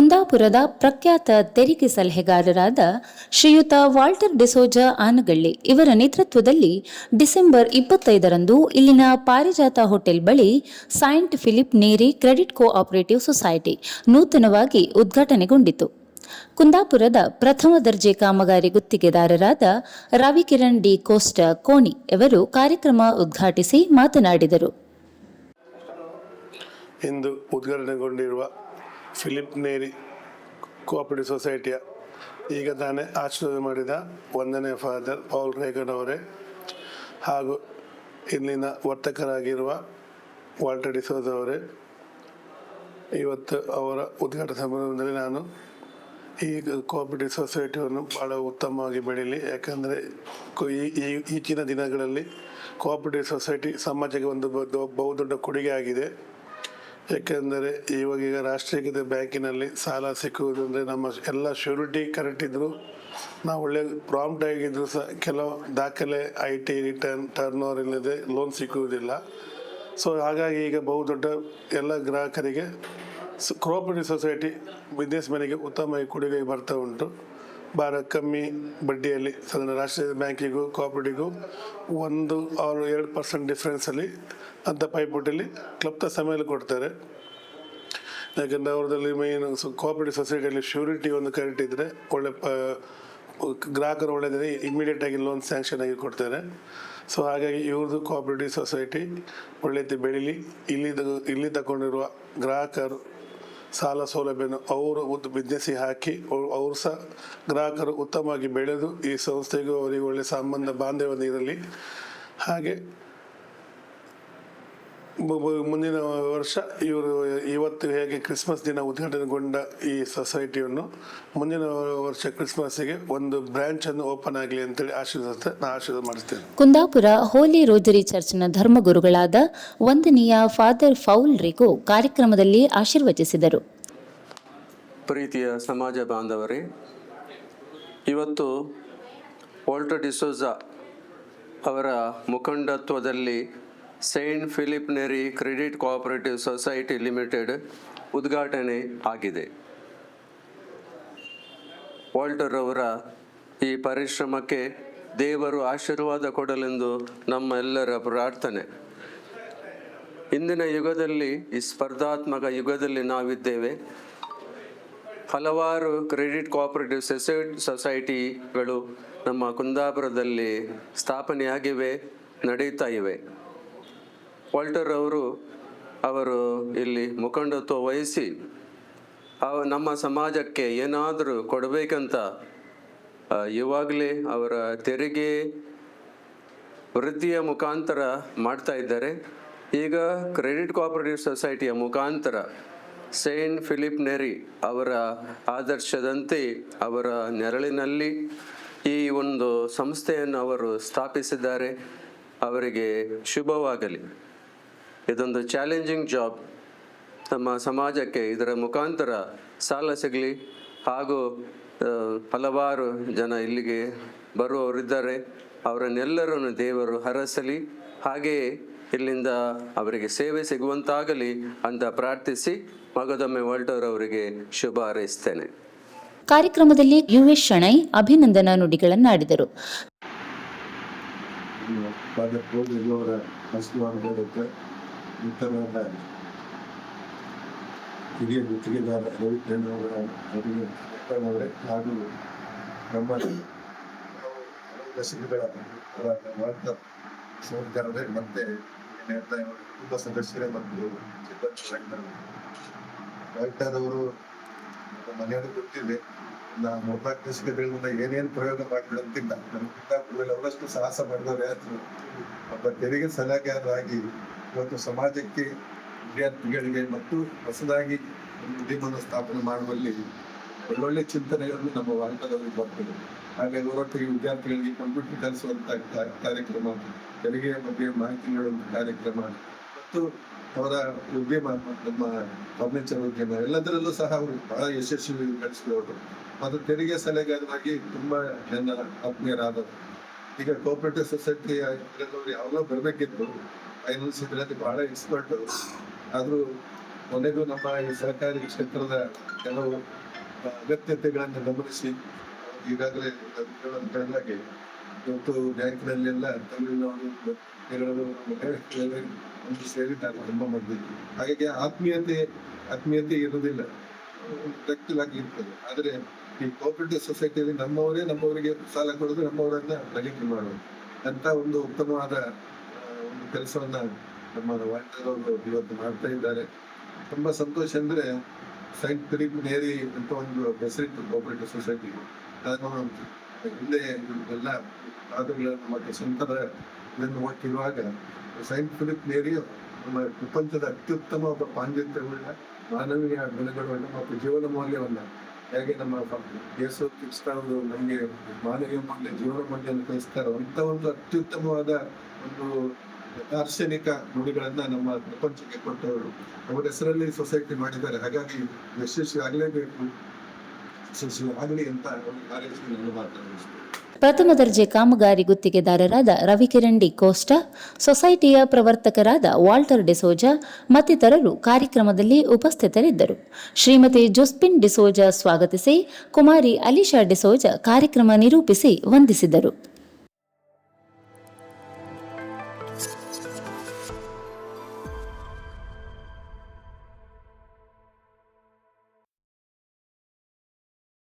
ಕುಂದಾಪುರದ ಪ್ರಖ್ಯಾತ ತೆರಿಗೆ ಸಲಹೆಗಾರರಾದ ಶ್ರೀಯುತ ವಾಲ್ಟರ್ ಡಿಸೋಜ ಆನಗಳ್ಳಿ ಇವರ ನೇತೃತ್ವದಲ್ಲಿ ಡಿಸೆಂಬರ್ ಇಪ್ಪತ್ತೈದರಂದು ಇಲ್ಲಿನ ಪಾರಿಜಾತ ಹೋಟೆಲ್ ಬಳಿ Saint Philip Neri credit cooperative society ನೂತನವಾಗಿ ಉದ್ಘಾಟನೆಗೊಂಡಿತು. ಕುಂದಾಪುರದ ಪ್ರಥಮ ದರ್ಜೆ ಕಾಮಗಾರಿ ಗುತ್ತಿಗೆದಾರರಾದ ರವಿಕಿರಣ್ ಡಿ ಕೋಸ್ಟ ಕೋಣಿ ಅವರು ಕಾರ್ಯಕ್ರಮ ಉದ್ಘಾಟಿಸಿ ಮಾತನಾಡಿದರು. ಇಂದು ಉದ್ಘಾಟನೆಗೊಂಡಿರುವ ಫಿಲಿಪ್ ನೇರಿ ಕೋಆಪರೇಟಿವ್ ಸೊಸೈಟಿಯ ಈಗ ತಾನೇ ಆಶೀರ್ವಾದ ಮಾಡಿದ ಒಂದನೇ ಫಾದರ್ ಪೌಲ್ ರೇಗನ್ ಅವರೇ ಹಾಗೂ ಇಲ್ಲಿನ ವರ್ತಕರಾಗಿರುವ ವಾಲ್ಟರ್ ಡಿಸೋಸ್ ಅವರೇ. ಇವತ್ತು ಅವರ ಉದ್ಘಾಟನಾ ಸಮಾರಂಭದಲ್ಲಿ ನಾನು ಈ ಕೋಆಪರೇಟಿವ್ ಸೊಸೈಟಿಯನ್ನು ಭಾಳ ಉತ್ತಮವಾಗಿ ಬೆಳೀಲಿ. ಯಾಕಂದರೆ ಈಚಿನ ದಿನಗಳಲ್ಲಿ ಕೋಆಪರೇಟಿವ್ ಸೊಸೈಟಿ ಸಮಾಜಕ್ಕೆ ಒಂದು ಬಹು- ಬಹುದೊಡ್ಡ ಕೊಡುಗೆ ಆಗಿದೆ. ಏಕೆಂದರೆ ಇವಾಗ ಈಗ ರಾಷ್ಟ್ರೀಕೃತ ಬ್ಯಾಂಕಿನಲ್ಲಿ ಸಾಲ ಸಿಕ್ಕುವುದಂದರೆ ನಮ್ಮ ಎಲ್ಲ ಶ್ಯೂರಿಟಿ ಕರೆಕ್ಟ್ ಇದ್ದರೂ ನಾವು ಒಳ್ಳೆ ಪ್ರಾಂಪ್ಟ್ ಆಗಿದ್ರು ಸಹ ಕೆಲವು ದಾಖಲೆ I T return turn over ಇಲ್ಲದೆ ಲೋನ್ ಸಿಕ್ಕುವುದಿಲ್ಲ. ಸೊ ಹಾಗಾಗಿ ಈಗ ಬಹುದೊಡ್ಡ ಎಲ್ಲ ಗ್ರಾಹಕರಿಗೆ ಕೋಆಪರೇಟಿವ್ ಸೊಸೈಟಿ ಬಿಸ್ನೆಸ್ ಮನೆಗೆ ಉತ್ತಮ ಕೊಡುಗೆ ಬರ್ತಾ ಉಂಟು. ಭಾಳ ಕಮ್ಮಿ ಬಡ್ಡಿಯಲ್ಲಿ ಸದನ ರಾಷ್ಟ್ರೀಯ ಬ್ಯಾಂಕಿಗೂ ಕೋಆಪರೇಟಿವ್ಗೂ ಒಂದು ಆರು ಎರಡು ಪರ್ಸೆಂಟ್ ಡಿಫ್ರೆನ್ಸಲ್ಲಿ ಅಂಥ ಪೈಪೋಟಿಲಿ ಕ್ಲಬ್ತ ಸಮಯದಲ್ಲಿ ಕೊಡ್ತಾರೆ. ಯಾಕೆಂದರೆ ಅವ್ರದಲ್ಲಿ ಮೇನ್ ಕೋಆಪರೇಟಿವ್ ಸೊಸೈಟಿಯಲ್ಲಿ ಶ್ಯೂರಿಟಿ ಒಂದು ಕರೆಕ್ಟ್ ಇದ್ದರೆ ಒಳ್ಳೆ ಪ ಗ್ರಾಹಕರು ಒಳ್ಳೆಯದಿದೆ ಇಮಿಡಿಯೇಟ್ ಆಗಿ ಲೋನ್ ಸ್ಯಾಂಕ್ಷನ್ ಆಗಿ ಕೊಡ್ತಾರೆ. ಸೊ ಹಾಗಾಗಿ ಇವ್ರದ್ದು ಕೋಆಪರೇಟಿವ್ ಸೊಸೈಟಿ ಒಳ್ಳೆಯದು ಬೆಳೀಲಿ. ಇಲ್ಲಿ ಇಲ್ಲಿ ತಗೊಂಡಿರುವ ಗ್ರಾಹಕರು ಸಾಲ ಸೌಲಭ್ಯನ ಅವರು ಬಿಸ್ನೆಸ್ಸಿಗೆ ಹಾಕಿ, ಅವರು ಸಹ ಗ್ರಾಹಕರು ಉತ್ತಮವಾಗಿ ಬೆಳೆದು ಈ ಸಂಸ್ಥೆಗೂ ಅವರಿಗೆ ಒಳ್ಳೆ ಸಂಬಂಧ, ಬಾಂಧವ್ಯ ಇರಲಿ ಹಾಗೆ ಮುಂದಿನ ವರ್ಷ ಇವರು ಇವತ್ತು ಹೇಗೆ ಕ್ರಿಸ್ಮಸ್ ದಿನ ಉದ್ಘಾಟನೆಗೊಂಡ ಈ ಸೊಸೈಟಿಯನ್ನು ಮುಂದಿನ ವರ್ಷ ಕ್ರಿಸ್ಮಸ್ಗೆ ಒಂದು ಬ್ರಾಂಚ್ ಅನ್ನು ಓಪನ್ ಆಗಲಿ ಅಂತೇಳಿ ಆಶೀರ್ವಾದ ನಾನು ಆಶೀರ್ವಾದ ಮಾಡಿಸ್ತೇನೆ. ಕುಂದಾಪುರ ಹೋಲಿ ರೋಜರಿ ಚರ್ಚ್ನ ಧರ್ಮಗುರುಗಳಾದ ವಂದನೀಯ ಫಾದರ್ ಫೌಲ್ರಿಗೂ ಕಾರ್ಯಕ್ರಮದಲ್ಲಿ ಆಶೀರ್ವಚಿಸಿದರು. ಪ್ರೀತಿಯ ಸಮಾಜ ಬಾಂಧವರೇ ಇವತ್ತು ವಾಲ್ಟರ್ ಡಿಸೋಜಾ ಅವರ ಮುಖಂಡತ್ವದಲ್ಲಿ Saint Philip Neri credit cooperative society limited ಉದ್ಘಾಟನೆ ಆಗಿದೆ. ವಾಲ್ಟರ್ ಅವರ ಈ ಪರಿಶ್ರಮಕ್ಕೆ ದೇವರು ಆಶೀರ್ವಾದ ಕೊಡಲೆಂದು ನಮ್ಮ ಎಲ್ಲರ ಪ್ರಾರ್ಥನೆ. ಇಂದಿನ ಯುಗದಲ್ಲಿ, ಈ ಸ್ಪರ್ಧಾತ್ಮಕ ಯುಗದಲ್ಲಿ ನಾವಿದ್ದೇವೆ. ಹಲವಾರು ಕ್ರೆಡಿಟ್ ಕೋಆಪರೇಟಿವ್ ಸೊಸೈ ಸೊಸೈಟಿಗಳು ನಮ್ಮ ಕುಂದಾಪುರದಲ್ಲಿ ಸ್ಥಾಪನೆಯಾಗಿವೆ, ನಡೀತಾ ಇವೆ. ವಾಲ್ಟರ್ ಅವರು ಅವರು ಇಲ್ಲಿ ಮುಖಂಡತ್ವ ವಹಿಸಿ ನಮ್ಮ ಸಮಾಜಕ್ಕೆ ಏನಾದರೂ ಕೊಡಬೇಕಂತ ಇವಾಗಲೇ ಅವರ ತೆರಿಗೆ ವೃತ್ತಿಯ ಮುಖಾಂತರ ಮಾಡ್ತಾ ಇದ್ದಾರೆ. ಈಗ ಕ್ರೆಡಿಟ್ ಕೋಆಪರೇಟಿವ್ ಸೊಸೈಟಿಯ ಮುಖಾಂತರ ಸೇಂಟ್ ಫಿಲಿಪ್ ನೆರಿ ಅವರ ಆದರ್ಶದಂತೆ ಅವರ ನೆರಳಿನಲ್ಲಿ ಈ ಒಂದು ಸಂಸ್ಥೆಯನ್ನು ಅವರು ಸ್ಥಾಪಿಸಿದ್ದಾರೆ. ಅವರಿಗೆ ಶುಭವಾಗಲಿ. ಇದೊಂದು ಚಾಲೆಂಜಿಂಗ್ ಜಾಬ್. ನಮ್ಮ ಸಮಾಜಕ್ಕೆ ಇದರ ಮುಖಾಂತರ ಸಾಲ ಸಿಗಲಿ. ಹಾಗೂ ಹಲವಾರು ಜನ ಇಲ್ಲಿಗೆ ಬರುವವರಿದ್ದಾರೆ. ಅವರನ್ನೆಲ್ಲರನ್ನು ದೇವರು ಹರಸಲಿ. ಹಾಗೆಯೇ ಇಲ್ಲಿಂದ ಅವರಿಗೆ ಸೇವೆ ಸಿಗುವಂತಾಗಲಿ ಅಂತ ಪ್ರಾರ್ಥಿಸಿ ಮಗದೊಮ್ಮೆ ವಾಲ್ಟರ್ ಅವರಿಗೆ ಶುಭ ಹಾರೈಸ್ತೇನೆ. ಕಾರ್ಯಕ್ರಮದಲ್ಲಿ ಯುಎಸ್ ಶಣೈ ಅಭಿನಂದನಾ ನುಡಿಗಳನ್ನಾಡಿದರು. ಆಡಿದರು ಇತರರ ಹಿರಿಯ ಗುತ್ತಿಗೆದಾರ ರವಿಕಿರಣ್ ಅವರ ಅವರಿಗೆ ಅವರೇ ಹಾಗೂ ನಮ್ಮ ದಶಕಗಳ ಸಹೋದರರೇ ಮತ್ತೆ ಕುಟುಂಬ ಸದಸ್ಯರೇ ನಮ್ಮ ಮನೆಯವರು ಗೊತ್ತಿದೆ ನಾ ಮೂರ್ನಾಲ್ಕು ದಶಕಗಳಿಂದ ಏನೇನು ಪ್ರಯೋಗ ಮಾಡಿದಂತಿಲ್ಲ ನಮ್ಮ ಅವರಷ್ಟು ಸಾಹಸ ಮಾಡಿದವರು ಯಾರು ಒಬ್ಬ ತೆರಿಗೆ ಸಲಹೆಗಾರರಾಗಿ ಇವತ್ತು ಸಮಾಜಕ್ಕೆ ವಿದ್ಯಾರ್ಥಿಗಳಿಗೆ ಮತ್ತು ಹೊಸದಾಗಿ ಉದ್ಯಮವನ್ನು ಸ್ಥಾಪನೆ ಮಾಡುವಲ್ಲಿ ಒಳ್ಳೊಳ್ಳೆ ಚಿಂತನೆಗಳನ್ನು ನಮ್ಮ ವಾರ್ತಾದವರಿಗೆ ಬರ್ತದೆ. ಹಾಗೆ ಅವರೊಟ್ಟಿಗೆ ವಿದ್ಯಾರ್ಥಿಗಳಿಗೆ ಕಂಪ್ಯೂಟರ್ ಕಲಿಸುವಂತ ಕಾ- ಕಾರ್ಯಕ್ರಮ ತೆರಿಗೆಯ ಬಗ್ಗೆ ಮಾಹಿತಿ ನೀಡುವಂತ ಕಾರ್ಯಕ್ರಮ ಮತ್ತು ಅವರ ಉದ್ಯಮ, ನಮ್ಮ ಫರ್ನಿಚರ್ ಉದ್ಯಮ ಎಲ್ಲದರಲ್ಲೂ ಸಹ ಅವರು ಬಹಳ ಯಶಸ್ವಿ ಗಳಿಸಿದವರು ಮತ್ತು ತೆರಿಗೆ ಸಲಹೆಗಾರರಾಗಿ ತುಂಬಾ ಜನ ಆತ್ಮೀಯರಾದರು ಈಗ ಕೋಪರೇಟಿವ್ ಸೊಸೈಟಿ ಯಾವಾಗಲೂ ಬರಬೇಕಿತ್ತು. ಫೈನಾನ್ಸ್ ಸಿದ್ಧತೆ ಬಹಳ ಎಕ್ಸ್ಪರ್ಟ್ ಆದರೂ ಕೊನೆಗೂ ನಮ್ಮ ಈ ಸರ್ಕಾರಿ ಕ್ಷೇತ್ರದ ಕೆಲವು ಅಗತ್ಯತೆಗಳನ್ನು ಗಮನಿಸಿ, ಈಗಾಗಲೇ ಹೇಳೋದಕ್ಕಾಗಿ ಇವತ್ತು ಬ್ಯಾಂಕ್ನಲ್ಲೆಲ್ಲ ತಮಿಳುನಾಡು ಒಂದು ಸೇರಿದ್ದಾರೆ ತುಂಬ ಮಂದಿ. ಹಾಗಾಗಿ ಆತ್ಮೀಯತೆ ಆತ್ಮೀಯತೆ ಇರುವುದಿಲ್ಲ. ವ್ಯಕ್ತಿಲಾಗಿ ಇರ್ತದೆ ಆದರೆ ಈ ಕೋಪರೇಟಿವ್ ಸೊಸೈಟಿಯಲ್ಲಿ ನಮ್ಮವರೇ ನಮ್ಮವರಿಗೆ ಸಾಲ ಕೊಡೋದು ನಮ್ಮವರನ್ನ ತನಿಖೆ ಮಾಡೋದು. ಅಂತ ಒಂದು ಉತ್ತಮವಾದ ಕೆಲಸವನ್ನ ನಮ್ಮ ವಾಯ್ದವರು ಇವತ್ತು ಮಾಡ್ತಾ ಇದ್ದಾರೆ. ತುಂಬಾ ಸಂತೋಷ ಅಂದ್ರೆ ಸೈಂಟ್ ಫಿಲಿಪ್ ನೇರಿ ಅಂತ ಒಂದು ಹೆಸರಿತ್ತು ಕೋಪರೇಟಿವ್ ಸೊಸೈಟಿ ನಾನು ಹಿಂದೆ ಎಲ್ಲ ಆದರುಗಳನ್ನು ಮತ್ತೆ ಸ್ವಂತದ ಇದನ್ನು ಒಟ್ಟಿರುವಾಗ ಸೈಂಟ್ ಫಿಲಿಪ್ ನೇರಿ ನಮ್ಮ ಪ್ರಪಂಚದ ಅತ್ಯುತ್ತಮ ಒಬ್ಬ ಪಾಂಡಿತ್ಯಗಳನ್ನ ಮಾನವೀಯ ಗುಣಗಳನ್ನ ಮತ್ತು ಜೀವನ ಮೌಲ್ಯವನ್ನ ಹೇಗೆ ನಮ್ಮ ಯೇಸು ಕ್ರಿಸ್ತನವರು ನಮಗೆ ಮಾನವೀಯ ಮೌಲ್ಯ, ಜೀವನ ಮೌಲ್ಯವನ್ನು ಕಲಿಸ್ತಾರೋ ಅಂತ ಒಂದು ಅತ್ಯುತ್ತಮವಾದ ಒಂದು ದಾರ್ಶನಿಕ ನುಡಿಗಳನ್ನ ನಮ್ಮ ಪ್ರಪಂಚಕ್ಕೆ ಕೊಟ್ಟವರು. ಅವರ ಹೆಸರಲ್ಲಿ ಸೊಸೈಟಿ ಮಾಡಿದ್ದಾರೆ. ಹಾಗಾಗಿ ಯಶಸ್ವಿ ಆಗಲೇಬೇಕು. ಯಶಸ್ವಿ ಆಗಲಿ ಅಂತ ನಾನು ಮಾತಾಡಿಸ್ತೇನೆ ಪ್ರಥಮ ದರ್ಜೆ ಕಾಮಗಾರಿ ಗುತ್ತಿಗೆದಾರರಾದ ರವಿಕಿರಣ್ ಡಿ ಕೋಸ್ಟಾ ಸೊಸೈಟಿಯ ಪ್ರವರ್ತಕರಾದ ವಾಲ್ಟರ್ ಡಿಸೋಜಾ ಮತ್ತಿತರರು ಕಾರ್ಯಕ್ರಮದಲ್ಲಿ ಉಪಸ್ಥಿತರಿದ್ದರು. ಶ್ರೀಮತಿ ಜೋಸ್ಪಿನ್ ಡಿಸೋಜಾ ಸ್ವಾಗತಿಸಿ, ಕುಮಾರಿ ಅಲಿಶಾ ಡಿಸೋಜಾ ಕಾರ್ಯಕ್ರಮ ನಿರೂಪಿಸಿ ವಂದಿಸಿದರು.